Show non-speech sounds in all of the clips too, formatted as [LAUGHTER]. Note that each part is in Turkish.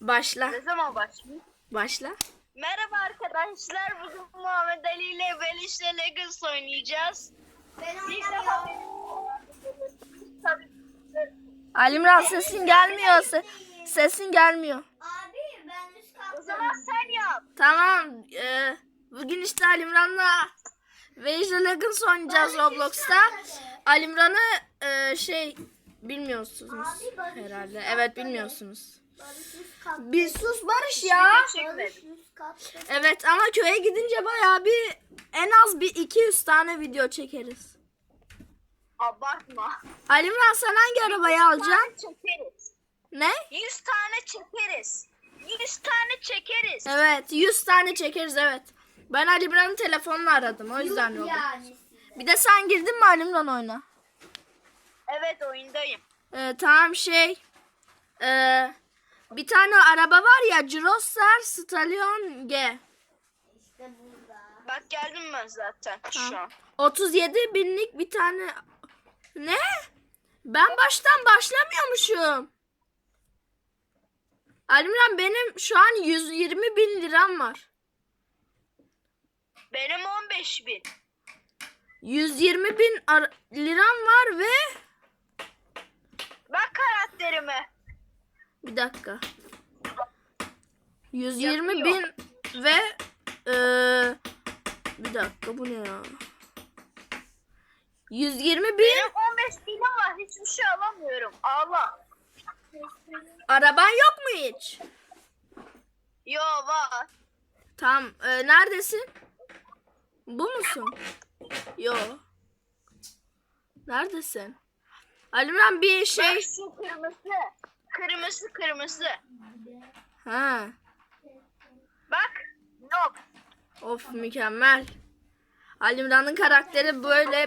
Başla. Ne zaman başlıyor? Başla. Merhaba arkadaşlar. Bugün Muhammed Ali ile Beliş ile Legos oynayacağız. Ben. Alimran sesin gelmiyor. Se- sesin gelmiyor. Abi ben üst katta. O zaman sen yap. Tamam. e, bugün işte Alimran'la Vejde Legends oynayacağız Roblox'ta. Alimran'ı e, şey bilmiyorsunuz Abi, Barış herhalde. üst Evet katta bilmiyorsunuz. Bir sus Barış ya. Barış. Evet ama köye gidince bayağı bir en az bir 200 tane video çekeriz. Abartma. Alimran sen hangi arabayı alacaksın? Çekeriz. Ne? 100 tane çekeriz. 100 tane çekeriz. Evet 100 tane çekeriz evet. Ben Alimran'ın telefonunu aradım o yüzden oldu. Yani. Bir de sen girdin mi Alimran oyuna? Evet oyundayım. Ee, tamam şey. ee, bir tane araba var ya Jiroser Stallion G. İşte burada. Bak geldim ben zaten şu an. 37 binlik bir tane. Ne? Ben baştan başlamıyormuşum. Alimran benim şu an 120 bin liram var. Benim 15 bin. 120 bin ar- liram var ve Bak karakterime. Bir dakika. 120 Yapıyor. bin ve eee, bir dakika bu ne ya? 120 bin Benim 15 binim var. Hiçbir şey alamıyorum. Allah. araban yok mu hiç? Yo var. Tamam eee, neredesin? Bu musun? Yo. Neredesin? Alimran bir şey. Bak şu kırmızı. Kırmızı kırmızı. Ha. Bak. Yok. Of mükemmel. Alimran'ın karakteri böyle.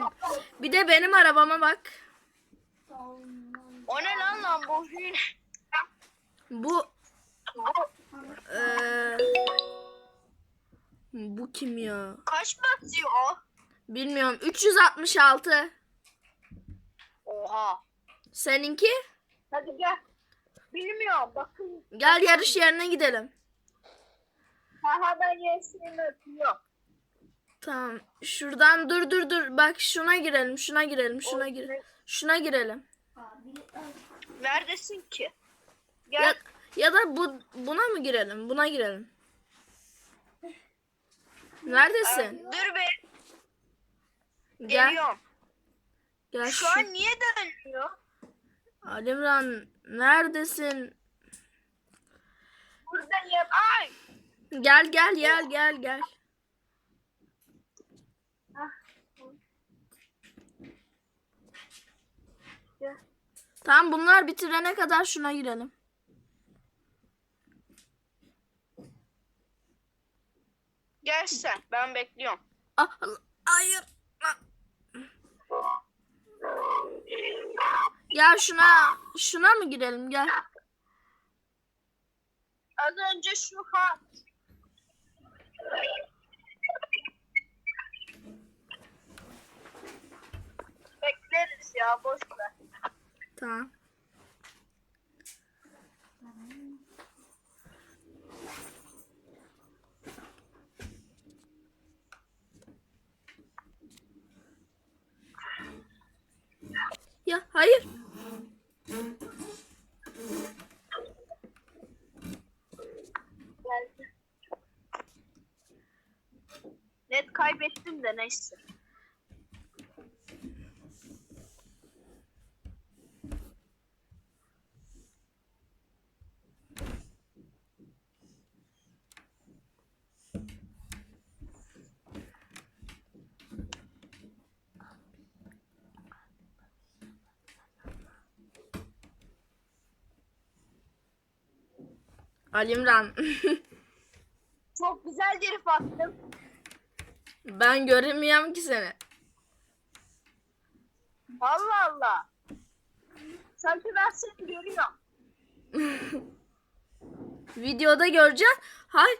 Bir de benim arabama bak. O ne lan Lamborghini? Bu eee, bu kim ya? Kaç basıyor o? Bilmiyorum. 366. Oha. Seninki? Hadi gel. Bilmiyorum. Bakın. Gel yarış yerine gidelim. Haha ben yeşilini öpüyorum. Tamam. Şuradan dur dur dur. Bak şuna girelim. Şuna girelim. Şuna gir. Şuna girelim. Neredesin ki? Ya, Gel. ya da bu buna mı girelim? Buna girelim. Neredesin? Dur be. Gel. Geliyorum. Gel Şu şu. an niye dönmüyor? Alimran neredesin? Buradayım. Ay. Gel gel gel gel gel. Gel. Tamam bunlar bitirene kadar şuna girelim. Gel sen. Ben bekliyorum. Ah, hayır. Ah. Gel şuna şuna mı girelim gel. Az önce şu ha. Bekleriz ya boş ver. Tamam. Ya hayır. Kaybettim de neyse. Alimran. [LAUGHS] Çok güzel drift attım. Ben göremiyorum ki seni. Allah Allah. Sanki ben seni görüyorum. [LAUGHS] Videoda göreceksin. Hayır.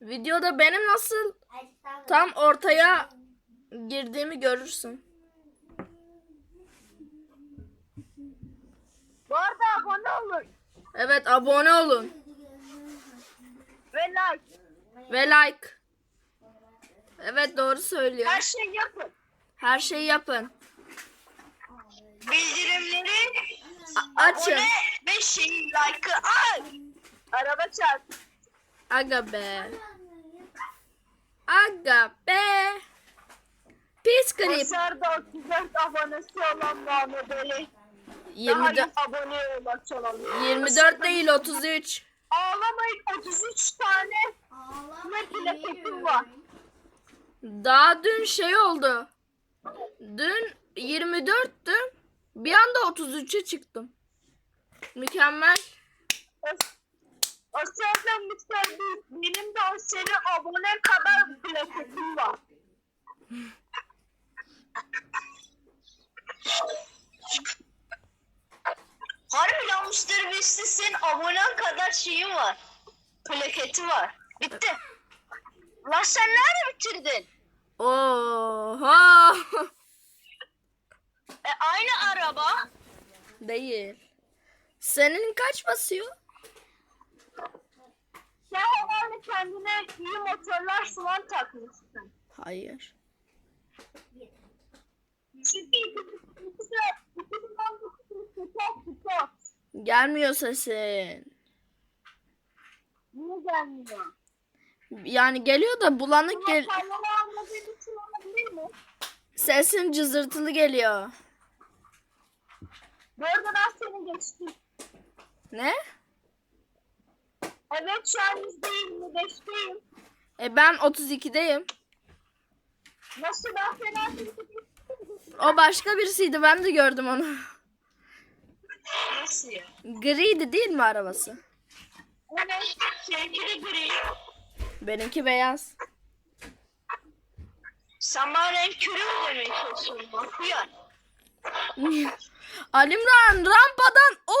Videoda benim nasıl tam ortaya girdiğimi görürsün. Evet abone olun. Ve like. Ve like. Evet doğru söylüyor. Her şey yapın. Her şeyi yapın. Bildirimleri A- açın. abone ve şeyi like'ı al. Araba çarp. Aga be. Aga be. Pis grip. Dışarıda 34 abonesi olan Muhammed Ali. Daha 24, iyi aboneye ulaşalım. 24 değil 33. Ağlamayın 33 tane Ağlama ne plaketim var. Daha dün şey oldu. Dün 24'tüm. Bir anda 33'e çıktım. Mükemmel. O, o mutlu değil. Benim de o senin abonen kadar plaketim var. [LAUGHS] Harbi Mr. Beast'in senin abonen kadar şeyin var. Plaketi var. Bitti. Lan sen nerede bitirdin? Oha. E, aynı araba. Değil. Senin kaç basıyor? Sen herhalde kendine iyi motorlar falan takmışsın. Hayır. Çünkü ikisi de ikisinden Gelmiyor sesin. Niye gelmiyor? Yani geliyor da bulanık gel. Sesin cızırtılı geliyor. Arada ben seni geçtim. Ne? Evet şu an %25'teyim. E ben 32'deyim. Nasıl ben fena. O başka birisiydi ben de gördüm onu. Nasıl ya? Griydi değil mi arabası? Evet, seninki de gri. Benimki beyaz. Sen bana renk körü mü demeye çalışıyorsun? Bakıyor. [LAUGHS] Alimran rampadan o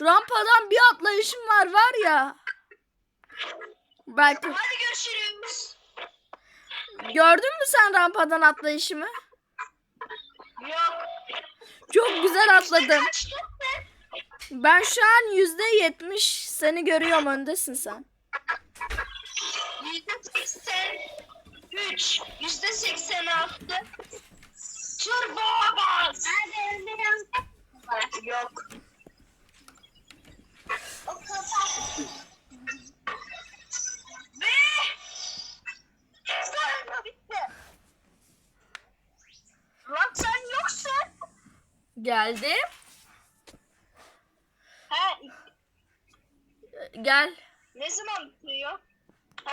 rampadan bir atlayışım var var ya. Belki Hadi görüşürüz. gördün mü sen rampadan atlayışımı? Yok. Çok güzel atladım. Ben şu an yüzde yetmiş seni görüyorum öndesin sen. Yüzde seksen üç, yüzde seksen altı. Turbo bas. Hadi önde Yok. O kapat. Geldim. Ha, Gel. ne zaman bitiyor? Ha.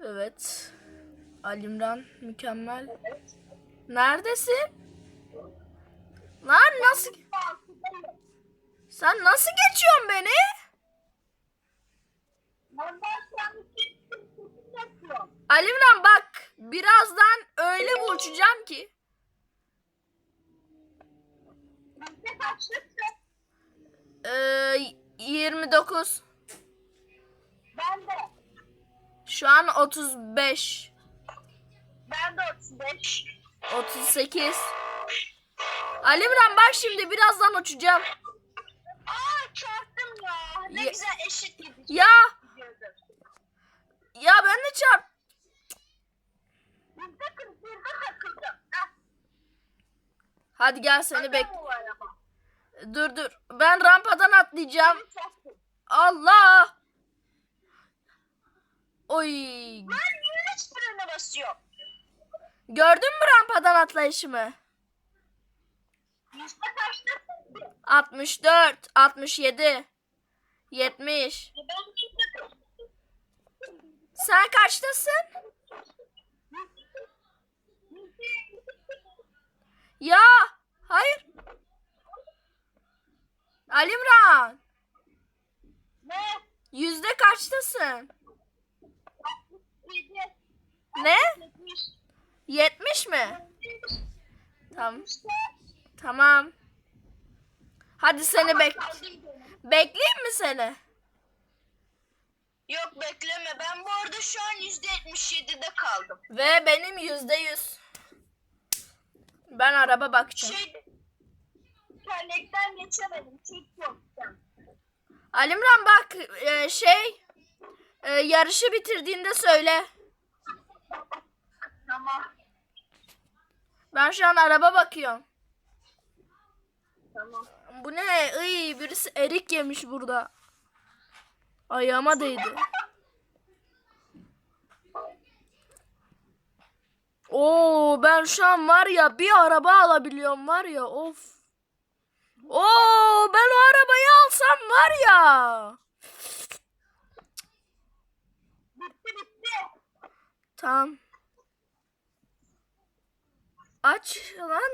Evet. Alimran mükemmel. Neredesin? Lan nasıl? Sen nasıl geçiyorsun beni? Ben. Alimran birazdan öyle bir uçacağım ki. Ee, 29. Ben de. Şu an 35. Ben de 35. 38. Alimran bak şimdi birazdan uçacağım. Aa çarptım ya. Ne Ya- güzel eşit gidiyordum. Ya ya ben de çarp. Hadi gel seni bek. Dur dur. Ben rampadan atlayacağım. Allah. Oy. Ben niye hiç frene basıyorum? Gördün mü rampadan atlayışımı? Yüzde kaçtasın ki? 64, 67, 70. E Ben yüzde Sen kaçtasın? Ya, hayır. Alimran, Ne? yüzde kaçtasın? Yedi. Ne? Yetmiş. 70 mi? Tamam. Tamam. Hadi seni bek bekleyeyim mi seni? Yok bekleme. Ben bu arada şu an yüzde 77'de kaldım. Ve benim yüzde yüz. Ben araba bakacağım. Şey, terlikten geçemedim. Çok yoktan. Alimran bak e, şey e, yarışı bitirdiğinde söyle. Tamam. Ben şu an araba bakıyorum. Tamam. Bu ne? Iy, birisi erik yemiş burada. Ayağıma değdi. Oo ben şu an var ya bir araba alabiliyorum var ya of. Oo ben o arabayı alsam var ya. Tamam. Aç lan.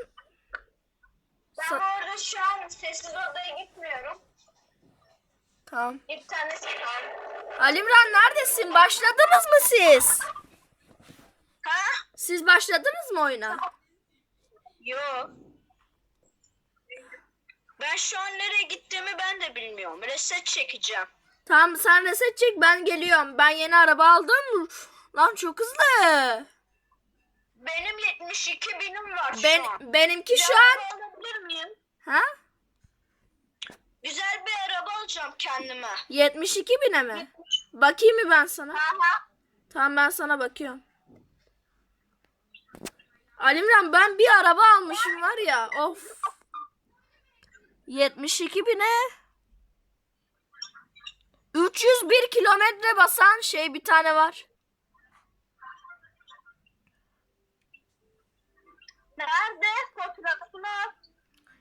Ben arada şu an sessiz odaya gitmiyorum. Tamam. Bir tanesi kaldı. Alimran neredesin? Başladınız mı siz? Ha? Siz başladınız mı oyuna? Yok. Ben şu an nereye gittiğimi ben de bilmiyorum. Reset çekeceğim. Tamam sen reset çek ben geliyorum. Ben yeni araba aldım. Lan çok hızlı. Benim 72 binim var şu Ben an. benimki şu an alabilir miyim? ha? Güzel bir araba alacağım kendime. 72 bine mi? Bakayım mı ben sana? Aha. Tamam ben sana bakıyorum. Alimran ben bir araba almışım var ya. Of. 72 bine 301 kilometre basan şey bir tane var. Nerede? Fotoğrafını at.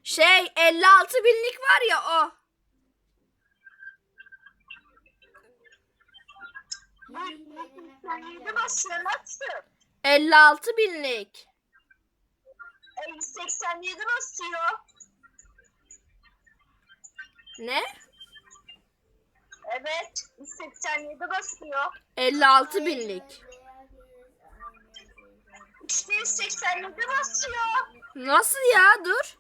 Şey 56 binlik var ya o. Yedi basıyor nasıl? 56 binlik. E, 87 basıyor. Ne? Evet. 87 basıyor. 56 binlik. İşte 187 basıyor. Nasıl ya? Dur.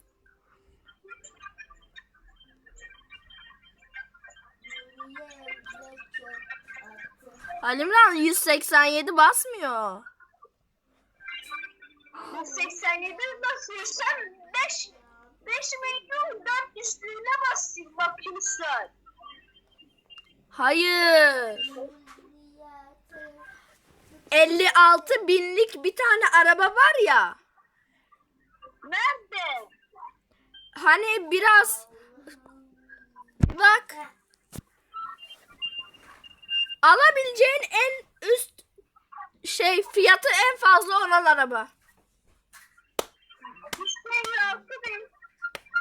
Halimran 187 basmıyor. 187 basıyor. Sen 5 5 milyon 400 binine basıyor bakıyorsun. Hayır. 56 binlik bir tane araba var ya. Nerede? Hani biraz bak alabileceğin en üst şey fiyatı en fazla olan araba. İşte 56 bin.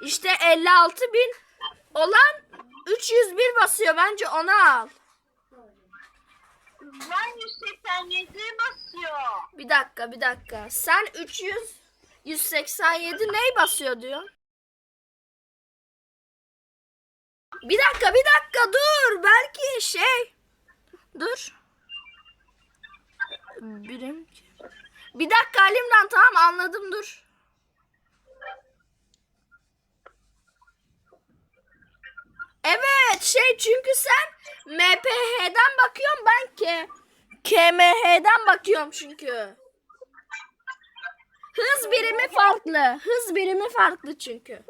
İşte 56 bin olan 301 basıyor bence onu al. Ben 187 basıyor. Bir dakika bir dakika. Sen 300 187 ney basıyor diyor? Bir dakika bir dakika dur. Belki şey. Dur. Birim. Bir dakika Halim'den tamam anladım dur. Evet şey çünkü sen MPH'den bakıyorsun ben ki KMH'den bakıyorum çünkü. Hız birimi farklı. Hız birimi farklı çünkü.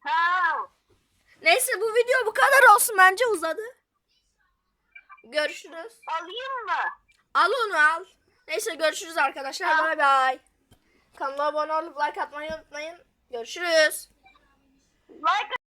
Ha. Neyse bu video bu kadar olsun bence uzadı. Görüşürüz. Alayım mı? Al onu al. Neyse görüşürüz arkadaşlar. Bay bay. Kanala abone olup like atmayı unutmayın. Görüşürüz. Like